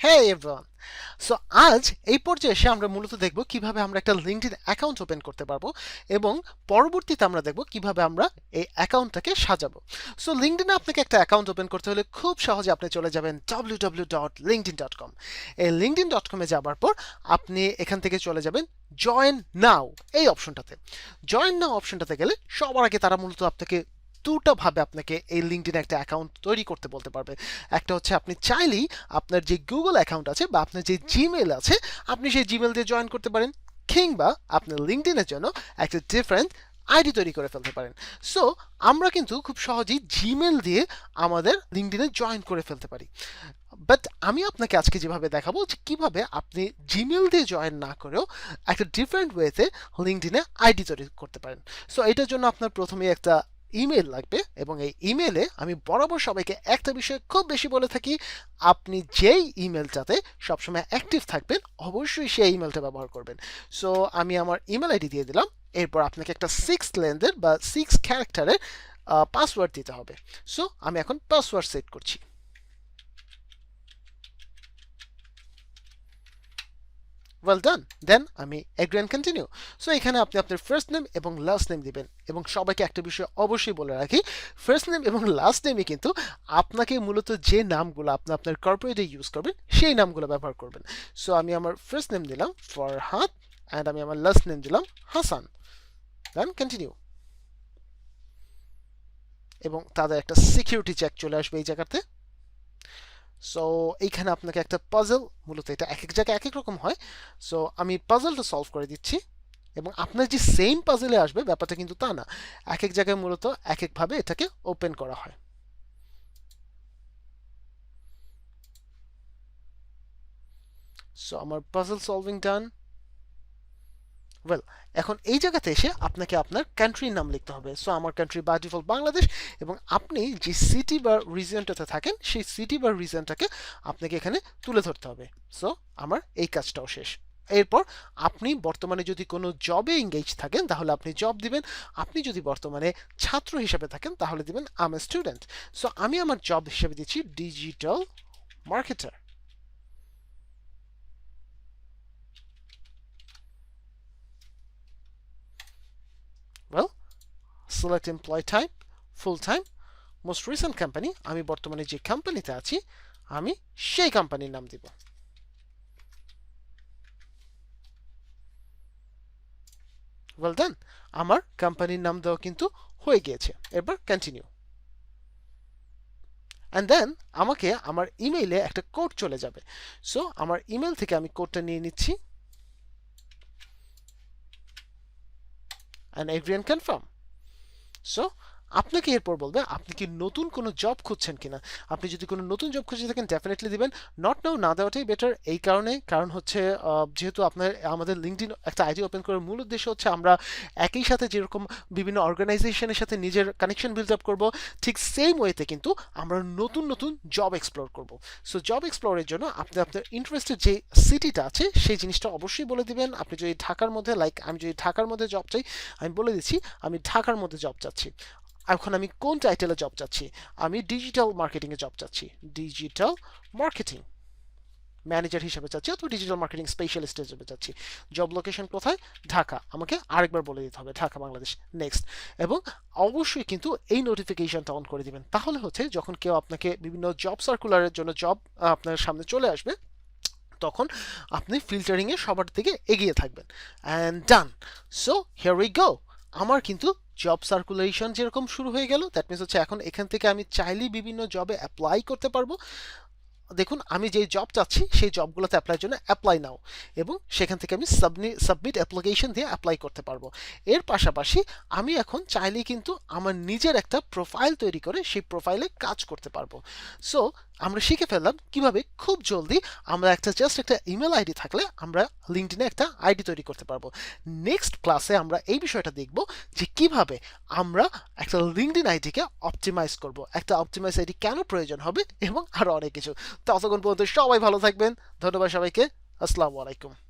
হ্যাঁ everyone so আজ এই পর্যায়ে এসে আমরা মূলত দেখব কীভাবে আমরা একটা লিঙ্কডইন অ্যাকাউন্ট ওপেন করতে পারব এবং পরবর্তীতে আমরা দেখব কীভাবে আমরা এই অ্যাকাউন্টটাকে সাজাবো। সো লিঙ্কডইনে আপনাকে একটা অ্যাকাউন্ট ওপেন করতে হলে খুব সহজে আপনি চলে যাবেন W W dot LinkedIn dot com এই লিঙ্কডিন ডট কমে যাবার পর আপনি এখান থেকে চলে যাবেন জয়েন নাও এই অপশনটাতে জয়েন নাও অপশনটাতে গেলে সবার আগে তারা মূলত আপনাকে দুটা ভাবে আপনাকে এই লিঙ্কডিন একটা অ্যাকাউন্ট তৈরি করতে বলতে পারবে। একটা হচ্ছে আপনি চাইলেই আপনার যে গুগল অ্যাকাউন্ট আছে বা আপনার যে জিমেল আছে, আপনি সেই জিমেল দিয়ে জয়েন করতে পারেন কিংবা আপনি লিঙ্কডিনের জন্য একটা ডিফারেন্ট আইডি তৈরি করে ফেলতে পারেন। সো আমরা কিন্তু খুব সহজেই জিমেল দিয়ে আমাদের লিঙ্কডিনে জয়েন করে ফেলতে পারি। বাট আমি আপনাকে আজকে যেভাবে দেখাবো যে কীভাবে আপনি জিমেল দিয়ে জয়েন না করেও একটা ডিফারেন্ট ওয়েতে লিঙ্কডিনে আইডি তৈরি করতে পারেন। সো এটার জন্য আপনার প্রথমে একটা ইমেল লাগবে এবং এই ইমেলে আমি বরাবর সবাইকে একটা বিষয়ে খুব বেশি বলে থাকি, আপনি যেই ইমেলটাতে সবসময় অ্যাক্টিভ থাকবেন, অবশ্যই সেই ইমেলটা ব্যবহার করবেন। সো আমি আমার ইমেল আইডি দিয়ে দিলাম, এরপর আপনাকে একটা সিক্স লেন্থের বা সিক্স ক্যারেক্টারের পাসওয়ার্ড দিতে হবে। সো আমি এখন পাসওয়ার্ড সেট করছি। ওয়েল ডান দেন আমি এগ্রি অ্যান্ড কন্টিনিউ সো এখানে আপনি আপনার ফার্স্ট নেম এবং লাস্ট নেম দিবেন এবং সবাইকে একটা বিষয় অবশ্যই বলে রাখি ফার্স্ট নেম এবং লাস্ট নেমে কিন্তু আপনাকে মূলত যে নামগুলো আপনি আপনার কর্পোরেটে ইউজ করবেন, সেই নামগুলো ব্যবহার করবেন। সো আমি আমার ফার্স্ট নেম দিলাম ফরহাদ অ্যান্ড আমি আমার লাস্ট নেম দিলাম হাসান দেন কন্টিনিউ এবং তাদের একটা সিকিউরিটি চেক চলে আসবে এই জায়গাতে। সো এইখানে আপনাকে একটা পাজল মূলত এটা এক এক জায়গায় এক এক রকম হয়। সো আমি পাজলটা সলভ করে দিচ্ছি এবং আপনার যে সেম পাজলে আসবে, ব্যাপারটা কিন্তু তা না। এক এক জায়গায় মূলত এক একভাবে এটাকে ওপেন করা হয়। সো আমার পাজল সলভিং ডান ওয়েল এখন এই জায়গাতে এসে আপনাকে আপনার কান্ট্রির নাম লিখতে হবে। সো আমার কান্ট্রি বাই ডিফল্ট বাংলাদেশ এবং আপনি যে সিটি বা রিজনটাতে থাকেন, সেই সিটি বা রিজনটাকে আপনাকে এখানে তুলে ধরতে হবে। সো আমার এই কাজটাও শেষ। এরপর আপনি বর্তমানে যদি কোনো জবে এঙ্গেজ থাকেন, তাহলে আপনি জব দিবেন। আপনি যদি বর্তমানে ছাত্র হিসেবে থাকেন, তাহলে দিবেন আম এ স্টুডেন্ট সো আমি আমার জব হিসেবে দিচ্ছি digital marketer select employee type, full time, most recent company, আমি বর্তমানে যে কোম্পানিতে আছি, আমি সেই কোম্পানির নাম দিব। ওয়েল ডান আমার কোম্পানির নাম দেওয়া কিন্তু হয়ে গিয়েছে। এবার কন্টিনিউ অ্যান্ড দেন আমাকে আমার ইমেইলে একটা কোড চলে যাবে। সো আমার ইমেল থেকে আমি কোডটা নিয়ে নিচ্ছি। And agree and confirm so আপনাকে এরপর বলবে, আপনি কি নতুন কোনো জব খুঁজছেন কিনা? আপনি যদি কোনো নতুন জব খুঁজে থাকেন ডেফিনেটলি দিবেন। নট নাও না দেওয়াটাই বেটার এই কারণে। কারণ হচ্ছে যেহেতু আপনার, আমাদের লিঙ্কডিন একটা আইডি ওপেন করার মূল উদ্দেশ্য হচ্ছে, আমরা একই সাথে যেরকম বিভিন্ন অর্গানাইজেশনের সাথে নিজের কানেকশন বিল্ড আপ করব, ঠিক সেম ওয়েতে কিন্তু আমরা নতুন নতুন জব এক্সপ্লোর করব। সো জব এক্সপ্লোরের জন্য আপনি, আপনার ইন্টারেস্টের যে সিটিটা আছে, সেই জিনিসটা অবশ্যই বলে দিবেন। আপনি যদি ঢাকার মধ্যে লাইক আমি যদি ঢাকার মধ্যে জব চাই, আমি বলে দিচ্ছি, আমি ঢাকার মধ্যে জব চাচ্ছি। এখন আমি কোন টাইটেলে জব চাচ্ছি? আমি ডিজিটাল মার্কেটিংয়ে জব চাচ্ছি। ডিজিটাল মার্কেটিং ম্যানেজার হিসেবে চাচ্ছি অথবা ডিজিটাল মার্কেটিং স্পেশালিস্ট হিসেবে চাচ্ছি। জব লোকেশন কোথায়? ঢাকা। আমাকে আরেকবার বলে দিতে হবে, ঢাকা, বাংলাদেশ। নেক্সট এবং অবশ্যই কিন্তু এই নোটিফিকেশনটা অন করে দিবেন। তাহলে হচ্ছে যখন কেউ আপনাকে বিভিন্ন জব সার্কুলারের জন্য জব আপনার সামনে চলে আসবে, তখন আপনি ফিল্টারিংয়ে সবার দিকে এগিয়ে থাকবেন। And done so here we go আমার কিন্তু জব সার্কুলেশন যেরকম শুরু হয়ে গেল দ্যাট মিনস হচ্ছে এখন এখান থেকে আমি চাইলেই বিভিন্ন জবে অ্যাপ্লাই করতে পারব। দেখুন, আমি যেই জব চাচ্ছি, সেই জবগুলোতে অ্যাপ্লাইয়ের জন্য অ্যাপ্লাই নাও এবং সেখান থেকে আমি সাবমিট সাবমিট অ্যাপ্লিকেশন দিয়ে অ্যাপ্লাই করতে পারব। এর পাশাপাশি আমি এখন চাইলেই কিন্তু আমার নিজের একটা প্রোফাইল তৈরি করে সেই প্রোফাইলে কাজ করতে পারব। সো আমরা শিখে ফেললাম কীভাবে খুব জলদি আমরা একটা জাস্ট একটা ইমেল আইডি থাকলে আমরা লিঙ্কডিনে একটা আইডি তৈরি করতে পারব। নেক্সট ক্লাসে আমরা এই বিষয়টা দেখব যে কীভাবে আমরা একটা লিঙ্কডিন আইডিকে অপটিমাইজ করব। একটা অপটিমাইজ আইডি কেন প্রয়োজন হবে এবং আরও অনেক কিছু। ততক্ষণ পর্যন্ত সবাই ভালো থাকবেন। ধন্যবাদ সবাইকে। আসসালামু আলাইকুম।